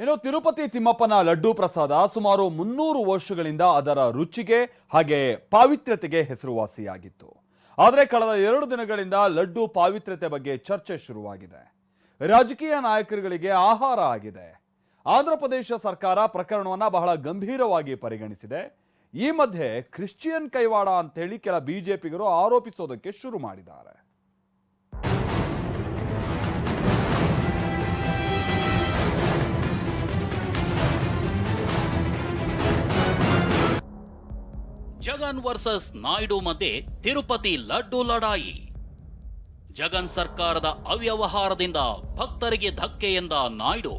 ಇನ್ನು ತಿರುಪತಿ ತಿಮ್ಮಪ್ಪನ ಲಡ್ಡು ಪ್ರಸಾದ ಸುಮಾರು ಮುನ್ನೂರು ವರ್ಷಗಳಿಂದ ಅದರ ರುಚಿಗೆ ಹಾಗೆ ಪಾವಿತ್ರ್ಯತೆಗೆ ಹೆಸರುವಾಸಿಯಾಗಿತ್ತು. ಆದರೆ ಕಳೆದ ಎರಡು ದಿನಗಳಿಂದ ಲಡ್ಡು ಪಾವಿತ್ರ್ಯತೆ ಬಗ್ಗೆ ಚರ್ಚೆ ಶುರುವಾಗಿದೆ. ರಾಜಕೀಯ ನಾಯಕರುಗಳಿಗೆ ಆಹಾರ ಆಗಿದೆ. ಆಂಧ್ರ ಪ್ರದೇಶ ಸರ್ಕಾರ ಪ್ರಕರಣವನ್ನು ಬಹಳ ಗಂಭೀರವಾಗಿ ಪರಿಗಣಿಸಿದೆ. ಈ ಮಧ್ಯೆ ಕ್ರಿಶ್ಚಿಯನ್ ಕೈವಾಡ ಅಂತೇಳಿ ಕೆಲ ಬಿಜೆಪಿಗರು ಆರೋಪಿಸೋದಕ್ಕೆ ಶುರು ಮಾಡಿದ್ದಾರೆ. ಜಗನ್ ವರ್ಸಸ್ ನಾಯ್ಡು ಮಧ್ಯೆ ತಿರುಪತಿ ಲಡ್ಡು ಲಡಾಯಿ. ಜಗನ್ ಸರ್ಕಾರದ ಅವ್ಯವಹಾರದಿಂದ ಭಕ್ತರಿಗೆ ಧಕ್ಕೆ ಎಂದ ನಾಯ್ಡು.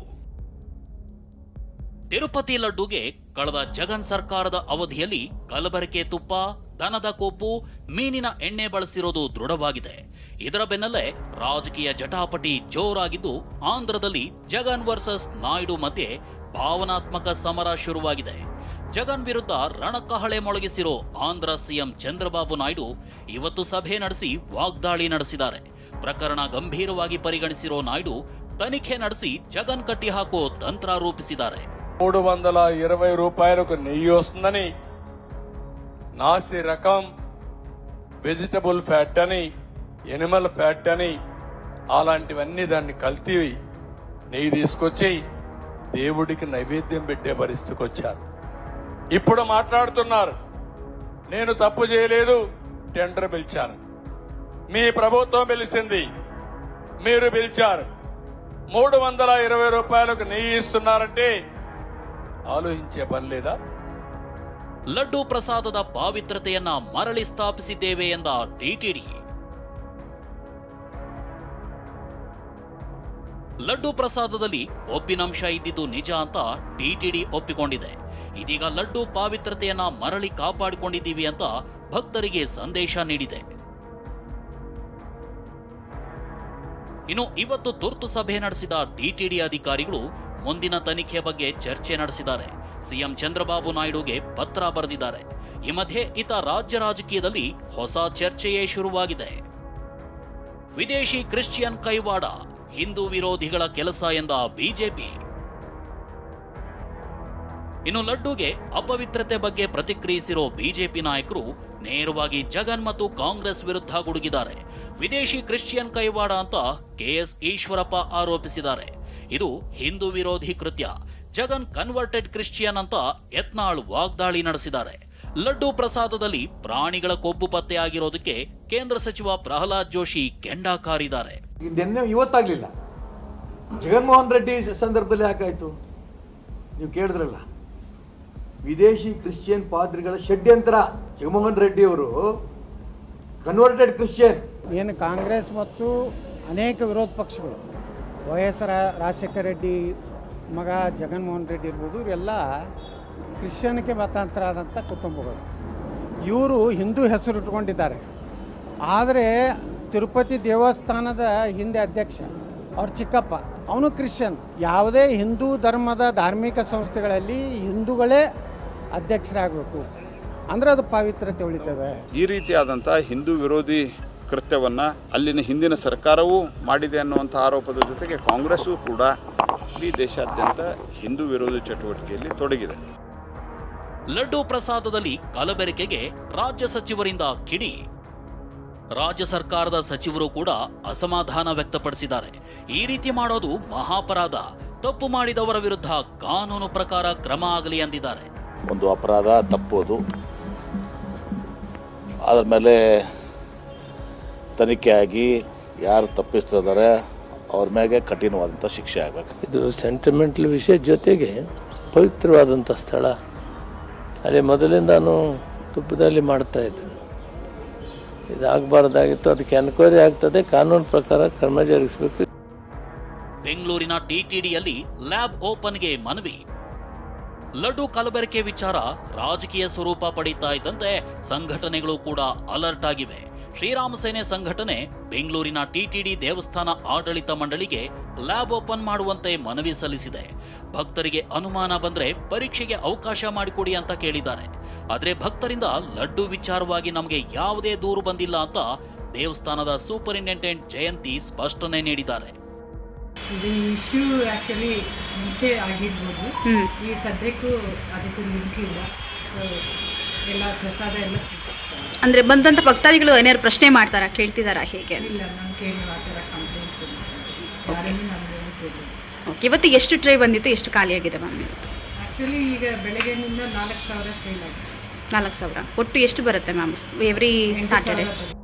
ತಿರುಪತಿ ಲಡ್ಡುಗೆ ಕಳೆದ ಜಗನ್ ಸರ್ಕಾರದ ಅವಧಿಯಲ್ಲಿ ಕಲಬೆರಕೆ ತುಪ್ಪ, ದನದ ಕೊಬ್ಬು, ಮೀನಿನ ಎಣ್ಣೆ ಬಳಸಿರೋದು ದೃಢವಾಗಿದೆ. ಇದರ ಬೆನ್ನಲ್ಲೇ ರಾಜಕೀಯ ಜಟಾಪಟಿ ಜೋರಾಗಿದ್ದು ಆಂಧ್ರದಲ್ಲಿ ಜಗನ್ ವರ್ಸಸ್ ನಾಯ್ಡು ಮಧ್ಯೆ ಭಾವನಾತ್ಮಕ ಸಮರ ಶುರುವಾಗಿದೆ. ಜಗನ್ ವಿರುದ್ಧ ರಣಕಹಳೆ ಮೊಳಗಿಸಿರೋ ಆಂಧ್ರ ಸಿಎಂ ಚಂದ್ರಬಾಬು ನಾಯ್ಡು ಇವತ್ತು ಸಭೆ ನಡೆಸಿ ವಾಗ್ದಾಳಿ ನಡೆಸಿದ್ದಾರೆ ಪ್ರಕರಣ ಗಂಭೀರವಾಗಿ ಪರಿಗಣಿಸಿರೋ ನಾಯ್ಡು ತನಿಖೆ ನಡೆಸಿ జగన్ కట్టి ಹಾಕೋ ತಂತ್ರ ರೂಪಿಸಿದ್ದಾರೆ మూడు వందల ఇరవై రూపాయలకు నెయ్యి వస్తుందని నాసి రకం వెజిటబుల్ ఫ్యాట్ అని ఎనిమల్ ఫ్యాట్ అని అలాంటివన్నీ దాన్ని కల్తీ నెయ్యి తీసుకొచ్చి దేవుడికి నైవేద్యం పెట్టే పరిస్థితికి వచ్చారు ఇప్పుడు మాట్లాడుతున్నారు నేను తప్పు చేయలేదు టెండర్ పిలిచాను మీ ప్రభుత్వం పిలిచింది మీరు పిలిచారు మూడు వందల ఇరవై రూపాయలకు నెయ్యి ఇస్తున్నారంటే ఆలోచించే పని లేదా ಲಡ್ಡು ಪ್ರಸಾದದ ಪಾವಿತ್ರತೆಯನ್ನ ಮರಳಿ ಸ್ಥಾಪಿಸಿದ್ದೇವೆ ಎಂದ ಟಿಟಿಡಿ ಲಡ್ಡು ಪ್ರಸಾದದಲ್ಲಿ ಒಬ್ಬಿನಂಶ ಇದ್ದಿದ್ದು ನಿಜ ಅಂತ ಟಿಟಿಡಿ ಒಪ್ಪಿಕೊಂಡಿದೆ ಇದೀಗ ಲಡ್ಡು ಪಾವಿತ್ರತೆಯನ್ನ ಮರಳಿ ಕಾಪಾಡಿಕೊಂಡಿದ್ದೀವಿ ಅಂತ ಭಕ್ತರಿಗೆ ಸಂದೇಶ ನೀಡಿದೆ. ಇನ್ನು ಇವತ್ತು ತುರ್ತು ಸಭೆ ನಡೆಸಿದ ಟಿಟಿಡಿ ಅಧಿಕಾರಿಗಳು ಮುಂದಿನ ತನಿಖೆ ಬಗ್ಗೆ ಚರ್ಚೆ ನಡೆಸಿದ್ದಾರೆ. ಸಿಎಂ ಚಂದ್ರಬಾಬು ನಾಯ್ಡುಗೆ ಪತ್ರ ಬರೆದಿದ್ದಾರೆ. ಈ ಮಧ್ಯೆ ಇತ ರಾಜ್ಯ ರಾಜಕೀಯದಲ್ಲಿ ಹೊಸ ಚರ್ಚೆಯೇ ಶುರುವಾಗಿದೆ. ವಿದೇಶಿ ಕ್ರಿಶ್ಚಿಯನ್ ಕೈವಾಡ ಹಿಂದೂ ವಿರೋಧಿಗಳ ಕೆಲಸ ಎಂದ ಬಿಜೆಪಿ ಇನ್ನು ಲಡ್ಡುಗೆ ಅಪವಿತ್ರತೆ ಬಗ್ಗೆ ಪ್ರತಿಕ್ರಿಯಿಸಿರೋ ಬಿಜೆಪಿ ನಾಯಕರು ನೇರವಾಗಿ ಜಗನ್ ಮತ್ತು ಕಾಂಗ್ರೆಸ್ ವಿರುದ್ಧ ಗುಡುಗಿದ್ದಾರೆ. ವಿದೇಶಿ ಕ್ರಿಶ್ಚಿಯನ್ ಕೈವಾಡ ಅಂತ ಕೆಎಸ್ ಈಶ್ವರಪ್ಪ ಆರೋಪಿಸಿದ್ದಾರೆ. ಇದು ಹಿಂದೂ ವಿರೋಧಿ ಕೃತ್ಯ. ಜಗನ್ ಕನ್ವರ್ಟೆಡ್ ಕ್ರಿಶ್ಚಿಯನ್ ಅಂತ ಯತ್ನಾಳ್ ವಾಗ್ದಾಳಿ ನಡೆಸಿದ್ದಾರೆ. ಲಡ್ಡು ಪ್ರಸಾದದಲ್ಲಿ ಪ್ರಾಣಿಗಳ ಕೊಬ್ಬು ಪತ್ತೆಯಾಗಿರೋದಕ್ಕೆ ಕೇಂದ್ರ ಸಚಿವ ಪ್ರಹ್ಲಾದ್ ಜೋಶಿ ಕೆಂಡ ಕಾರಿದ್ದಾರೆ. ಇವತ್ತಾಗಲಿಲ್ಲ. ಜಗನ್ಮೋಹನ್ ರೆಡ್ಡಿ ಸಂದರ್ಭದಲ್ಲಿ ಯಾಕಾಯ್ತು? ನೀವು ಕೇಳಿದ್ರಲ್ಲ. ವಿದೇಶಿ ಕ್ರಿಶ್ಚಿಯನ್ ಪಾದ್ರಿಗಳ ಷಡ್ಯಂತ್ರ ರೆಡ್ಡಿ ಅವರು ಕನ್ವರ್ಟೆಡ್ ಕ್ರಿಶ್ಚಿಯನ್ ಏನು ಕಾಂಗ್ರೆಸ್ ಮತ್ತು ಅನೇಕ ವಿರೋಧ ಪಕ್ಷಗಳು, ವೈ ಎಸ್ ರಾಜಶೇಖರ ರೆಡ್ಡಿ ಮಗ, ಜಗನ್ಮೋಹನ್ ರೆಡ್ಡಿ ಇರ್ಬೋದು, ಇವರೆಲ್ಲ ಕ್ರಿಶ್ಚಿಯನ್ಗೆ ಮತಾಂತರ ಆದಂಥ ಕುಟುಂಬಗಳು. ಇವರು ಹಿಂದೂ ಹೆಸರು ಇಟ್ಕೊಂಡಿದ್ದಾರೆ. ಆದರೆ ತಿರುಪತಿ ದೇವಸ್ಥಾನದ ಹಿಂದೆ ಅಧ್ಯಕ್ಷ, ಅವ್ರ ಚಿಕ್ಕಪ್ಪ, ಅವನು ಕ್ರಿಶ್ಚಿಯನ್. ಯಾವುದೇ ಹಿಂದೂ ಧರ್ಮದ ಧಾರ್ಮಿಕ ಸಂಸ್ಥೆಗಳಲ್ಲಿ ಹಿಂದೂಗಳೇ ಅಧ್ಯಕ್ಷರಾಗಬೇಕು. ಅಂದರೆ ಅದು ಪಾವಿತ್ರತೆ ಉಳಿತದೆ. ಈ ರೀತಿಯಾದಂಥ ಹಿಂದೂ ವಿರೋಧಿ ಕೃತ್ಯವನ್ನು ಅಲ್ಲಿನ ಹಿಂದಿನ ಸರ್ಕಾರವೂ ಮಾಡಿದೆ ಅನ್ನುವಂಥ ಆರೋಪದ ಜೊತೆಗೆ ಕಾಂಗ್ರೆಸ್ಸು ಕೂಡ ಇಡೀ ದೇಶಾದ್ಯಂತ ಹಿಂದೂ ವಿರೋಧಿ ಚಟುವಟಿಕೆಯಲ್ಲಿ ತೊಡಗಿದೆ. ಲಡ್ಡು ಪ್ರಸಾದದಲ್ಲಿ ಕಲಬೆರಕೆಗೆ ರಾಜ್ಯ ಸಚಿವರಿಂದ ಕಿಡಿ. ರಾಜ್ಯ ಸರ್ಕಾರದ ಸಚಿವರು ಕೂಡ ಅಸಮಾಧಾನ ವ್ಯಕ್ತಪಡಿಸಿದ್ದಾರೆ. ಈ ರೀತಿ ಮಾಡೋದು ಮಹಾಪರಾಧ. ತಪ್ಪು ಮಾಡಿದವರ ವಿರುದ್ಧ ಕಾನೂನು ಪ್ರಕಾರ ಕ್ರಮ ಆಗಲಿ ಎಂದಿದ್ದಾರೆ ಒಂದು ಅಪರಾಧ ತಪ್ಪೋದು. ಅದ್ರ ಮೇಲೆ ತನಿಖೆ ಆಗಿ ಯಾರು ತಪ್ಪಿಸ್ತಿದ್ದಾರೆ ಅವ್ರ ಮ್ಯಾಗೆ ಕಠಿಣವಾದಂಥ ಶಿಕ್ಷೆ ಆಗಬೇಕು. ಇದು ಸೆಂಟಿಮೆಂಟಲ್ ವಿಷಯ ಜೊತೆಗೆ ಪವಿತ್ರವಾದಂಥ ಸ್ಥಳ. ಅಲ್ಲಿ ಮೊದಲಿಂದಾನು ತುಪ್ಪದಲ್ಲಿ ಮಾಡ್ತಾ ಇದ್ದರು ಇದಾಗಬಾರ್ದಾಗಿತ್ತು ಅದಕ್ಕೆ ಎನ್ಕ್ವೈರಿ ಆಗ್ತದೆ ಕಾನೂನು ಪ್ರಕಾರ ಕ್ರಮ ಜರುಗಿಸಬೇಕು. ಬೆಂಗಳೂರಿನ ಟಿಟಿಡಿಯಲ್ಲಿ ಲ್ಯಾಬ್ ಓಪನ್ಗೆ ಮನವಿ. ಲಡ್ಡು ಕಲಬೆರಕೆ ವಿಚಾರ ರಾಜಕೀಯ ಸ್ವರೂಪ ಪಡೀತಾ ಇದ್ದಂತೆ ಸಂಘಟನೆಗಳು ಕೂಡ ಅಲರ್ಟ್ ಆಗಿವೆ. ಶ್ರೀರಾಮ ಸೇನೆ ಸಂಘಟನೆ ಬೆಂಗಳೂರಿನ ಟಿಟಿಡಿ ದೇವಸ್ಥಾನ ಆಡಳಿತ ಮಂಡಳಿಗೆ ಲ್ಯಾಬ್ ಓಪನ್ ಮಾಡುವಂತೆ ಮನವಿ ಸಲ್ಲಿಸಿದೆ. ಭಕ್ತರಿಗೆ ಅನುಮಾನ ಬಂದ್ರೆ ಪರೀಕ್ಷೆಗೆ ಅವಕಾಶ ಮಾಡಿಕೊಡಿ ಅಂತ ಕೇಳಿದ್ದಾರೆ. ಆದರೆ ಭಕ್ತರಿಂದ ಲಡ್ಡು ವಿಚಾರವಾಗಿ ನಮಗೆ ಯಾವುದೇ ದೂರು ಬಂದಿಲ್ಲ ಅಂತ ದೇವಸ್ಥಾನದ ಸೂಪರಿಂಟೆಂಡೆಂಟ್ ಜಯಂತಿ ಸ್ಪಷ್ಟನೆ ನೀಡಿದ್ದಾರೆ. ಇದು ಇಶ್ಯೂ ಆ್ಯಕ್ಚುಲಿ ಮುಂಚೆ ಆಗಿರ್ಬೋದು. ಈ ಸದ್ಯಕ್ಕೂ ಅದಕ್ಕೂ ಲಿಂಕ್ ಇಲ್ಲ. ಸೊ ಎಲ್ಲ ಪ್ರಸಾದ ಎಲ್ಲ ಸ್ವೀಕರಿಸ್ತಾರೆ ಅಂದರೆ ಬಂದಂಥ ಭಕ್ತಾದಿಗಳು ಏನಾದ್ರು ಪ್ರಶ್ನೆ ಮಾಡ್ತಾರಾ ಕೇಳ್ತಿದ್ದಾರಾ ಹೇಗೆ ಅಂತ? ಇಲ್ಲ ನಾನು ಕೇಳಿ ಆ ಥರ ಕಂಪ್ಲೇಂಟ್ಸ್ ಇಲ್ಲ. ಯಾರನ್ನೂ ನಾನು ಏನು ಕೇಳಿಲ್ಲ ಓಕೆ ಇವತ್ತು ಎಷ್ಟು ಟ್ರೈ ಬಂದಿತ್ತು ಎಷ್ಟು ಖಾಲಿಯಾಗಿದೆ ಮ್ಯಾಮ್ ಇವತ್ತು? ಆ್ಯಕ್ಚುಲಿ ಈಗ ಬೆಳಗ್ಗೆನಿಂದ ನಾಲ್ಕು ಸಾವಿರ ಸೇಲ್ ಆಗಿದೆ. ನಾಲ್ಕು ಸಾವಿರ. ಒಟ್ಟು ಎಷ್ಟು ಬರುತ್ತೆ ಮ್ಯಾಮ್ ಎವ್ರಿ ಎಂಟು ಸ್ಯಾಟರ್ಡೆ ಬಂದಿದೆ.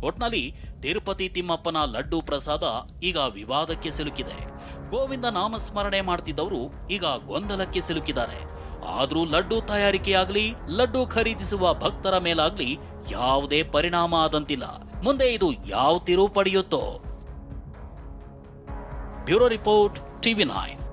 ಒಟ್ನಲ್ಲಿ ತಿರುಪತಿ ತಿಮ್ಮಪ್ಪನ ಲಡ್ಡು ಪ್ರಸಾದ ಈಗ ವಿವಾದಕ್ಕೆ ಸಿಲುಕಿದೆ. ಗೋವಿಂದ ನಾಮಸ್ಮರಣೆ ಮಾಡ್ತಿದ್ದವರು ಈಗ ಗೊಂದಲಕ್ಕೆ ಸಿಲುಕಿದ್ದಾರೆ. ಆದರೂ ಲಡ್ಡು ತಯಾರಿಕೆಯಾಗ್ಲಿ, ಲಡ್ಡು ಖರೀದಿಸುವ ಭಕ್ತರ ಮೇಲಾಗ್ಲಿ ಯಾವುದೇ ಪರಿಣಾಮ ಆದಂತಿಲ್ಲ. ಮುಂದೆ ಇದು ಯಾವ ತಿರು ಪಡೆಯುತ್ತೋ. Bureau report, TV nine.